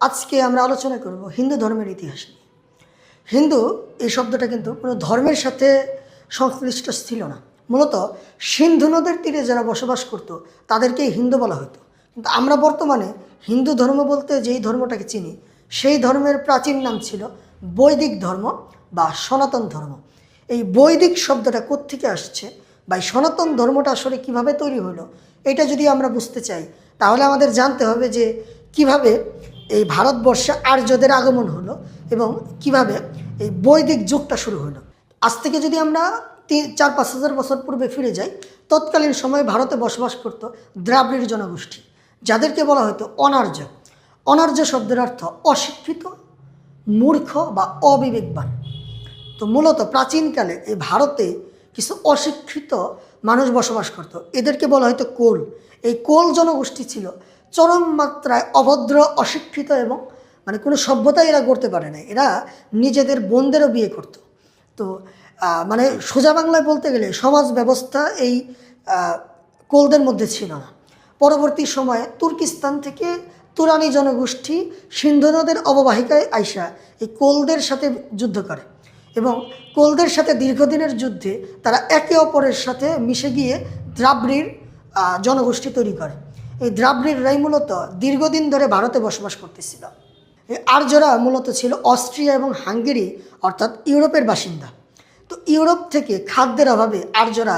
আজকে আমরা আলোচনা করব হিন্দু ধর্মের ইতিহাস নিয়ে। হিন্দু এই শব্দটা কিন্তু কোনো ধর্মের সাথে সংশ্লিষ্ট ছিল না। মূলত সিন্ধু নদের তীরে যারা বসবাস করত, তাদেরকেই হিন্দু বলা হতো। কিন্তু আমরা বর্তমানে হিন্দু ধর্ম বলতে যেই ধর্মটাকে চিনি, সেই ধর্মের প্রাচীন নাম ছিল বৈদিক ধর্ম বা সনাতন ধর্ম। এই বৈদিক শব্দটা কোত্থেকে আসছে বা এই সনাতন ধর্মটা আসলে কীভাবে তৈরি হলো, এটা যদি আমরা বুঝতে চাই, তাহলে আমাদের জানতে হবে যে কীভাবে এই ভারতবর্ষে আর্যদের আগমন হলো এবং কীভাবে এই বৈদিক যুগটা শুরু হলো। আজ থেকে যদি আমরা তিন চার পাঁচ হাজার বছর পূর্বে ফিরে যাই, তৎকালীন সময়ে ভারতে বসবাস করত দ্রাবিড় জনগোষ্ঠী, যাদেরকে বলা হতো অনার্য। অনার্য শব্দের অর্থ অশিক্ষিত, মূর্খ বা অবিবেকবান। তো মূলত প্রাচীনকালে এই ভারতে কিছু অশিক্ষিত মানুষ বসবাস করত। এদেরকে বলা হয়তো কোল। এই কোল জনগোষ্ঠী ছিল চরম মাত্রায় অভদ্র, অশিক্ষিত এবং মানে কোনো সভ্যতা এরা করতে পারে না। এরা নিজেদের বোনদেরও বিয়ে করত। তো মানে সোজা বাংলায় বলতে গেলে সমাজ ব্যবস্থা এই কোলদের মধ্যে ছিল না। পরবর্তী সময়ে তুর্কিস্তান থেকে তুরানি জনগোষ্ঠী সিন্ধু নদের অববাহিকায় আইসা এই কোলদের সাথে যুদ্ধ করে এবং কোলদের সাথে দীর্ঘদিনের যুদ্ধে তারা একে অপরের সাথে মিশে গিয়ে দ্রাবড়ির জনগোষ্ঠী তৈরি করে। এই দ্রাবড়িররাই মূলত দীর্ঘদিন ধরে ভারতে বসবাস করতেছিল। আর্যরা মূলত ছিল অস্ট্রিয়া এবং হাঙ্গেরি, অর্থাৎ ইউরোপের বাসিন্দা। তো ইউরোপ থেকে খাদ্যের অভাবে আর্যরা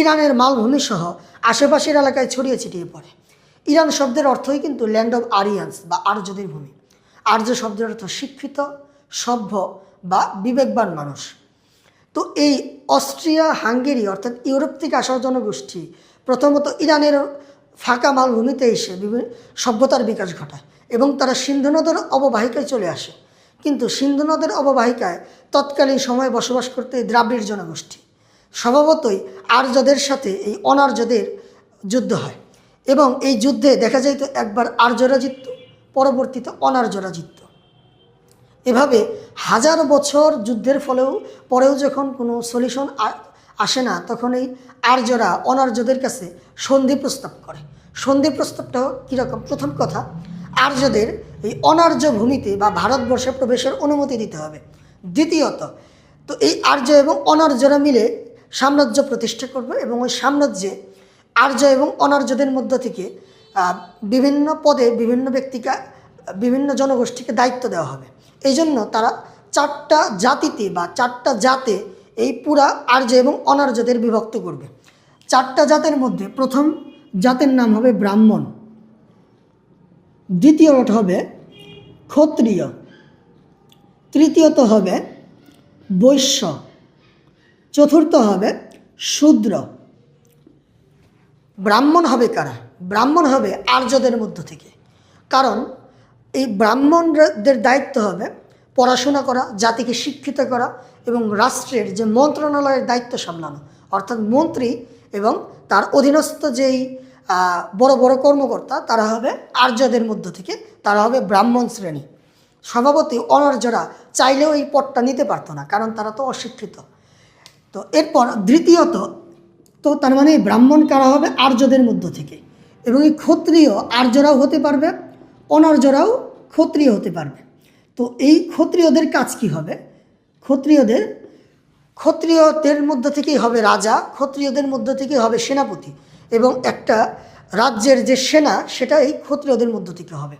ইরানের মালভূমি সহ আশেপাশের এলাকায় ছড়িয়ে ছিটিয়ে পড়ে। ইরান শব্দের অর্থই কিন্তু ল্যান্ড অফ আরিয়ান্স বা আর্যদের ভূমি। আর্য শব্দের অর্থ শিক্ষিত, সভ্য বা বিবেকবান মানুষ। তো এই অস্ট্রিয়া, হাঙ্গেরি, অর্থাৎ ইউরোপ থেকে আসা জনগোষ্ঠী প্রথমত ইরানের ফাঁকা মালভূমিতে এসে বিভিন্ন সভ্যতার বিকাশ ঘটায় এবং তারা সিন্ধু নদের অববাহিকায় চলে আসে। কিন্তু সিন্ধু নদের অববাহিকায় তৎকালীন সময়ে বসবাস করতে দ্রাবিড় জনগোষ্ঠী। স্বভাবতই আর্যদের সাথে এই অনার্যদের যুদ্ধ হয় এবং এই যুদ্ধে দেখা যায় তো একবার আর্যরা জিতত পরবর্তীতে অনার্যরা জিতত এভাবে হাজার বছর যুদ্ধের ফলেও, পরেও যখন কোনো সলিউশন আসে না, তখন এই আর্যরা, অনার্যদের কাছে সন্ধি প্রস্তাব করে। সন্ধি প্রস্তাবটা কীরকম প্রথম কথা, আর্যদের এই অনার্য ভূমিতে বা ভারতবর্ষে প্রবেশের অনুমতি দিতে হবে। দ্বিতীয়ত, তো এই আর্য এবং অনার্যরা মিলে সাম্রাজ্য প্রতিষ্ঠা করবে এবং ওই সাম্রাজ্যে আর্য এবং অনার্যদের মধ্য থেকে বিভিন্ন পদে বিভিন্ন ব্যক্তিকে, বিভিন্ন জনগোষ্ঠীকে দায়িত্ব দেওয়া হবে। এই জন্য তারা চারটা জাতিতে বা চারটা জাতে এই পুরা আর্য এবং অনার্যদের বিভক্ত করবে। চারটা জাতের মধ্যে প্রথম জাতের নাম হবে ব্রাহ্মণ। দ্বিতীয়ত হবে ক্ষত্রিয়। তৃতীয়ত হবে বৈশ্য। চতুর্থ হবে শূদ্র। ব্রাহ্মণ হবে কারা? ব্রাহ্মণ হবে আর্যদের মধ্য থেকে। কারণ এই ব্রাহ্মণদের দায়িত্ব হবে পড়াশোনা করা, জাতিকে শিক্ষিত করা এবং রাষ্ট্রের যে মন্ত্রণালয়ের দায়িত্ব সামলানো। অর্থাৎ মন্ত্রী এবং তার অধীনস্থ যেই বড় বড় কর্মকর্তা, তারা হবে আর্যদের মধ্য থেকে, তারা হবে ব্রাহ্মণ শ্রেণি। স্বভাবতই অনার্যরা চাইলেও এই পদটা নিতে পারতো না, কারণ তারা তো অশিক্ষিত। তো এরপর দ্বিতীয়ত, তো তার মানে ব্রাহ্মণ কারা হবে? আর্যদের মধ্য থেকে। এবং এই ক্ষত্রিয় আর্যরাও হতে পারবে, অনার্যরাও ক্ষত্রিয় হতে পারবে। তো এই ক্ষত্রিয়দের কাজ কি হবে? ক্ষত্রিয়দের ক্ষত্রিয়দের মধ্য থেকেই হবে রাজা, ক্ষত্রিয়দের মধ্য থেকেই হবে সেনাপতি এবং একটা রাজ্যের যে সেনা, সেটা এই ক্ষত্রিয়দের মধ্য থেকে হবে।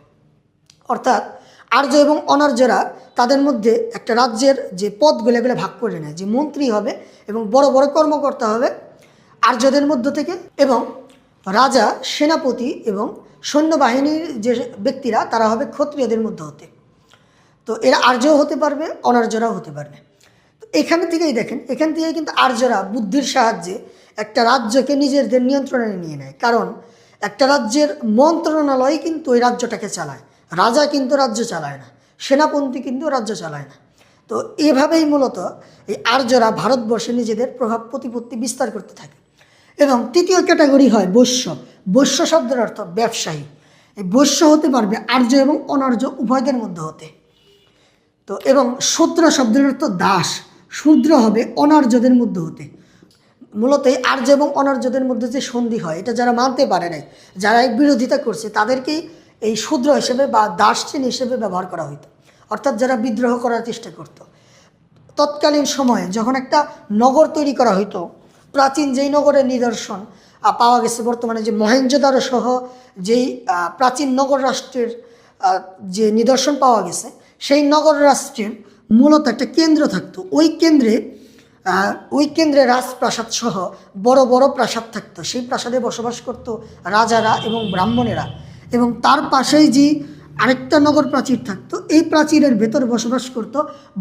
অর্থাৎ আর্য এবং অনার্যরা তাদের মধ্যে একটা রাজ্যের যে পদগুলো, এগুলো ভাগ করে নেয়। যে মন্ত্রী হবে এবং বড় বড় কর্মকর্তা হবে আর্যদের মধ্য থেকে এবং রাজা, সেনাপতি এবং সৈন্যবাহিনীর যে ব্যক্তিরা, তারা হবে ক্ষত্রিয়দের মধ্যে হতে তো এরা আর্যও হতে পারবে, অনার্যরাও হতে পারবে। তো এখান থেকেই দেখেন, এখান থেকে কিন্তু আর্যরা বুদ্ধির সাহায্যে একটা রাজ্যকে নিজেদের নিয়ন্ত্রণে নিয়ে নেয়। কারণ একটা রাজ্যের মন্ত্রণালয় কিন্তু ওই রাজ্যটাকে চালায়, রাজা কিন্তু রাজ্য চালায় না, সেনাপন্থী কিন্তু রাজ্য চালায় না। তো এভাবেই মূলত এই আর্যরা ভারতবর্ষে নিজেদের প্রভাব প্রতিপত্তি বিস্তার করতে থাকে। এবং তৃতীয় ক্যাটাগরি হয় বৈশ্য। বৈশ্য শব্দের অর্থ ব্যবসায়ী। এই বৈশ্য হতে পারবে আর্য এবং অনার্য উভয়দের মধ্যে হতে। তো এবং শূদ্র শব্দের অর্থ দাস, শূদ্র হবে অনার্যদের মধ্যে হতে। মূলত এই আর্য এবং অনার্যদের মধ্যে যে সন্ধি হয়, এটা যারা মানতে পারে নাই, যারা এই বিরোধিতা করছে তাদেরকেই এই শূদ্র হিসেবে বা দাস শ্রেণি হিসেবে ব্যবহার করা হতো অর্থাৎ যারা বিদ্রোহ করার চেষ্টা করতো। তৎকালীন সময়ে যখন একটা নগর তৈরি করা হইতো, প্রাচীন যেই নগরের নিদর্শন পাওয়া গেছে বর্তমানে যে মহেঞ্জোদারো সহ যেই প্রাচীন নগর রাষ্ট্রের যে নিদর্শন পাওয়া গেছে সেই নগর রাষ্ট্রের মূলত একটা কেন্দ্র থাকতো। ওই কেন্দ্রে ওই কেন্দ্রে রাজপ্রাসাদ সহ বড় বড় প্রাসাদ থাকতো। সেই প্রাসাদে বসবাস করত রাজারা এবং ব্রাহ্মণেরা। এবং তার পাশেই যে আরেকটা নগর প্রাচীর থাকতো, এই প্রাচীরের ভেতর বসবাস করত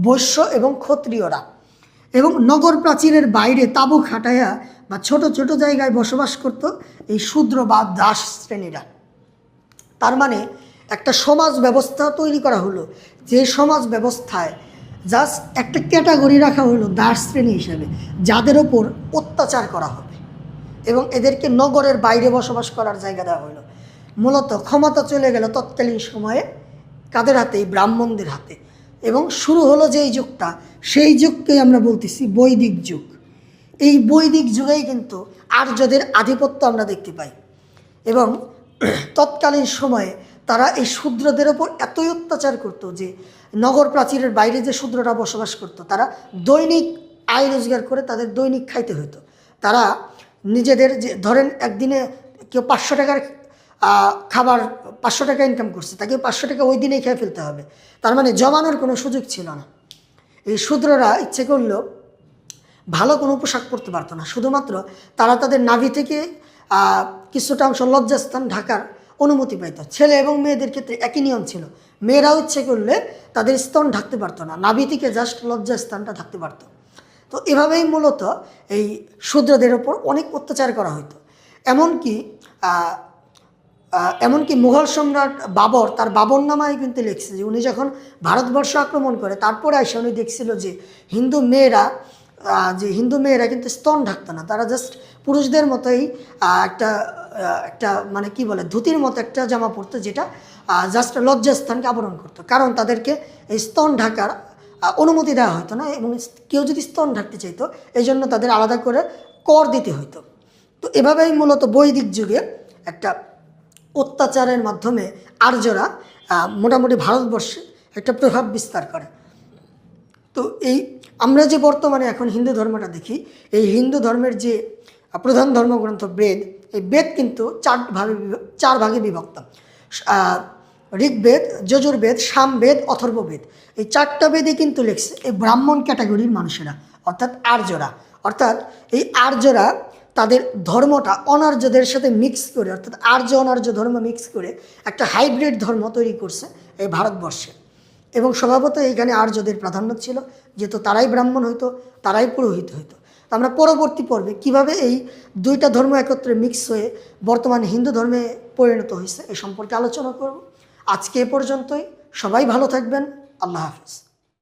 বৈশ্য এবং ক্ষত্রিয়রা। এবং নগর প্রাচীরের বাইরে তাঁবু খাটাইয়া বা ছোট ছোট জায়গায় বসবাস করত এই শূদ্র বা দাস শ্রেণীরা। তার মানে একটা সমাজ ব্যবস্থা তৈরি করা হলো। যে সমাজ ব্যবস্থায় জাস্ট একটা ক্যাটাগরি রাখা হলো দাস শ্রেণি হিসেবে, যাদের ওপর অত্যাচার করা হবে। এবং এদেরকে নগরের বাইরে বসবাস করার জায়গা দেওয়া হলো। মূলত ক্ষমতা চলে গেল তৎকালীন সময়ে কাদের হাতে? ব্রাহ্মণদের হাতে। এবং শুরু হলো যে এই যুগটা, সেই যুগকেই আমরা বলতেছি বৈদিক যুগ। এই বৈদিক যুগেই কিন্তু আর্যদের আধিপত্য আমরা দেখতে পাই। এবং তৎকালীন সময়ে তারা এই শূদ্রদের ওপর এতই অত্যাচার করত যে নগর প্রাচীরের বাইরে যে শূদ্ররা বসবাস করত, তারা দৈনিক আয় রোজগার করে তাদের দৈনিক খাইতে হতো তারা নিজেদের যে, ধরেন একদিনে কেউ পাঁচশো টাকার খাবার, পাঁচশো টাকা ইনকাম করছে, তাকে পাঁচশো টাকা ওই দিনেই খেয়ে ফেলতে হবে। তার মানে জমানোর কোনো সুযোগ ছিল না। এই শূদ্ররা ইচ্ছে করলেও ভালো কোনো পোশাক পরতে পারতো না। শুধুমাত্র তারা তাদের নাভি থেকে কিছুটা অংশ লজ্জাস্থান ঢাকার অনুমতি পাইত। ছেলে এবং মেয়েদের ক্ষেত্রে একই নিয়ম ছিল। মেয়েরাও ইচ্ছে করলে তাদের স্তন ঢাকতে পারতো না নাভি থেকে জাস্ট লজ্জা স্থানটা ঢাকতে পারতো। তো এভাবেই মূলত এই শূদ্রদের ওপর অনেক অত্যাচার করা হতো এমনকি এমনকি মুঘল সম্রাট বাবর তার বাবর নামায় কিন্তু লিখছে যে উনি যখন ভারতবর্ষ আক্রমণ করে, তারপরে আসে উনি দেখছিল যে হিন্দু মেয়েরা যে হিন্দু মেয়েরা কিন্তু স্তন ঢাকতো না, তারা জাস্ট পুরুষদের মতোই একটা একটা মানে কি বলে, ধুতির মতো একটা জামা পরতো যেটা জাস্ট লজ্জাস্থানকে আবরণ করতো। কারণ তাদেরকে এই স্তন ঢাকার অনুমতি দেওয়া হতো না এবং কেউ যদি স্তন ঢাকতে চাইতো, এই জন্য তাদের আলাদা করে কর দিতে হতো তো এভাবেই মূলত বৈদিক যুগে একটা অত্যাচারের মাধ্যমে আর্যরা মোটামুটি ভারতবর্ষে একটা প্রভাব বিস্তার করে। তো এই আমরা যে বর্তমানে এখন হিন্দু ধর্মটা দেখি, এই হিন্দু ধর্মের যে প্রধান ধর্মগ্রন্থ বেদ এই বেদ কিন্তু চার ভাগে বিভ- চার ভাগে বিভক্ত। ঋগ্বেদ, যজুর্বেদ, সামবেদ, অথর্ববেদ। এই চারটা বেদে কিন্তু লিখছে এই ব্রাহ্মণ ক্যাটাগরির মানুষেরা, অর্থাৎ আর্যরা। অর্থাৎ এই আর্যরা তাদের ধর্মটা অনার্যদের সাথে মিক্স করে, অর্থাৎ আর্য অনার্য ধর্ম মিক্স করে একটা হাইব্রিড ধর্ম তৈরি করছে এই ভারতবর্ষে। এবং স্বভাবত এইখানে আর্যদের প্রাধান্য ছিল, যেহেতু তারাই ব্রাহ্মণ হইতো, তারাই পুরোহিত হইতো। আমরা পরবর্তী পর্বে কীভাবে এই দুইটা ধর্ম একত্রে মিক্স হয়ে বর্তমান হিন্দু ধর্মে পরিণত হয়েছে এ সম্পর্কে আলোচনা করব। আজকে এ পর্যন্তই। সবাই ভালো থাকবেন। আল্লাহ হাফিজ।